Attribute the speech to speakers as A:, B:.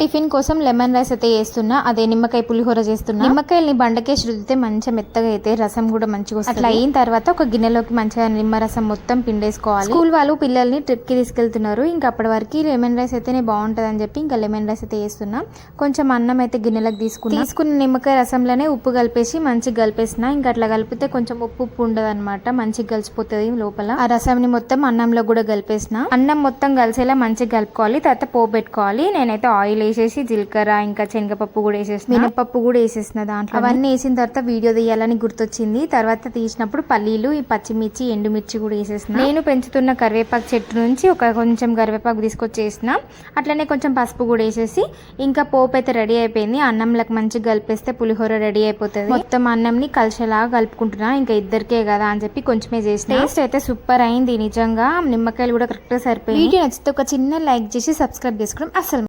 A: Tiffin కోసం lemon rice అయితే చేస్తున్నా. అదే నిమ్మకాయ పులిహోర చేస్తున్నా. నిమ్మకాయల్ని బండకేసి రుద్దితే మంచిగా మెత్తగా అయితే రసం కూడా మంచిగా వస్తుంది. అట్లా అయిన తర్వాత ఒక గిన్నెలోకి మంచిగా నిమ్మరసం మొత్తం పిండేసుకోవాలి. స్కూల్ వాళ్ళు పిల్లల్ని ట్రిప్కి తీసుకెళ్తున్నారు. ఇంకా అప్పటి వరకు లెమన్ రైస్ అయితేనే బాగుంటది అని చెప్పి ఇంకా లెమన్ రైస్ అయితే చేస్తున్నా. కొంచెం అన్నం అయితే గిన్నెలకు తీసుకున్నా. తీసుకున్న నిమ్మకాయ రసంలోనే ఉప్పు కలిపేసి మంచిగా కలిపేసిన. ఇంకా అట్లా కలిపితే కొంచెం ఉప్పు ఉప్పు ఉండదు అనమాట మంచిగా కలిసిపోతుంది లోపల. ఆ రసంని మొత్తం అన్నంలో కూడా కలిపేసిన. అన్నం మొత్తం కలిసేలా మంచిగా కలుపుకోవాలి. తర్వాత పోపు పెట్టుకోవాలి. నేనైతే ఆయిల్ వేసేసి జీలకర్ర ఇంకా శనగపప్పు కూడా వేసేసిన మినపప్పు కూడా వేసేసిన దాంట్లో అవన్నీ వేసిన తర్వాత వీడియో తీయాలని గుర్తొచ్చింది. తర్వాత తీసినప్పుడు పల్లీలు ఈ పచ్చిమిర్చి ఎండుమిర్చి కూడా వేసేసిన నేను పెంచుతున్న కరివేపాకు చెట్టు నుంచి ఒక కొంచెం కరివేపాకు తీసుకొచ్చేసిన అట్లనే కొంచెం పసుపు కూడా వేసేసి ఇంకా పోపు అయితే రెడీ అయిపోయింది. అన్నంలకు మంచిగా కలిపేస్తే పులిహోర రెడీ అయిపోతుంది. మొత్తం అన్నంని కలిసేలాగా కలుపుకుంటున్నా. ఇంకా ఇద్దరికే కదా అని చెప్పి కొంచెమే చేసిన. టేస్ట్ అయితే సూపర్ అయింది నిజంగా. నిమ్మకాయలు కూడా కరెక్ట్గా సరిపోయింది వీడియో నచ్చితే ఒక చిన్న లైక్ చేసి సబ్స్క్రైబ్ చేసుకోవడం అసలు